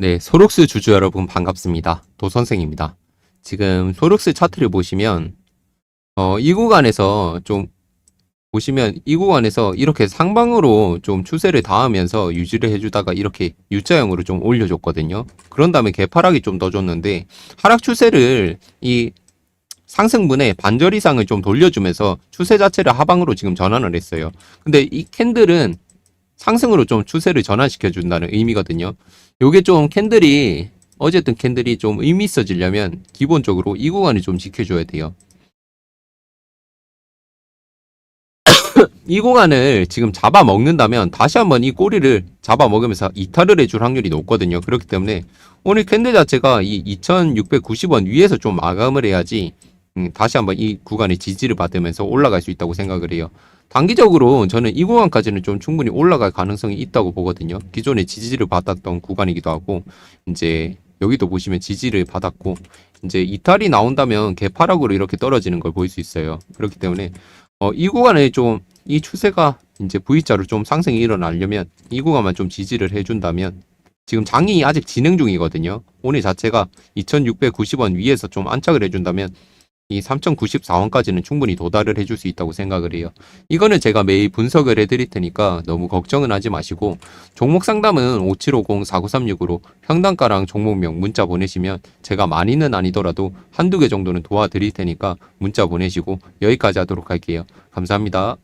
네, 소록스 주주 여러분 반갑습니다. 도선생입니다. 지금 소록스 차트를 보시면 어, 이 구간에서 좀 보시면 이 구간에서 이렇게 상방으로 좀 추세를 닿으면서 유지를 해주다가 이렇게 U자형으로 좀 올려줬거든요. 그런 다음에 개파락이 좀 넣어줬는데 하락 추세를 이 상승분에 반절 이상을 좀 돌려주면서 추세 자체를 하방으로 지금 전환을 했어요. 근데 이 캔들은 상승으로 좀 추세를 전환시켜 준다는 의미거든요. 요게 좀 캔들이 어쨌든 캔들이 좀 의미 있어지려면 기본적으로 이 구간을 좀 지켜줘야 돼요. 이 구간을 지금 잡아 먹는다면 다시 한번 이 꼬리를 잡아 먹으면서 이탈을 해줄 확률이 높거든요. 그렇기 때문에 오늘 캔들 자체가 이 2690원 위에서 좀 마감을 해야지 음, 다시 한번 이 구간에 지지를 받으면서 올라갈 수 있다고 생각을 해요. 단기적으로 저는 이 구간까지는 좀 충분히 올라갈 가능성이 있다고 보거든요. 기존에 지지를 받았던 구간이기도 하고 이제 여기도 보시면 지지를 받았고 이제 이탈이 나온다면 개파락으로 이렇게 떨어지는 걸 볼 수 있어요. 그렇기 때문에 어, 이 구간에 좀 이 추세가 이제 V자로 좀 상승이 일어나려면 이 구간만 좀 지지를 해준다면 지금 장이 아직 진행 중이거든요. 오늘 자체가 2690원 위에서 좀 안착을 해준다면 이 3094원까지는 충분히 도달을 해줄 수 있다고 생각을 해요. 이거는 제가 매일 분석을 해드릴 테니까 너무 걱정은 하지 마시고 종목 상담은 5750-4936으로 평단가랑 종목명 문자 보내시면 제가 많이는 아니더라도 한두 개 정도는 도와드릴 테니까 문자 보내시고 여기까지 하도록 할게요. 감사합니다.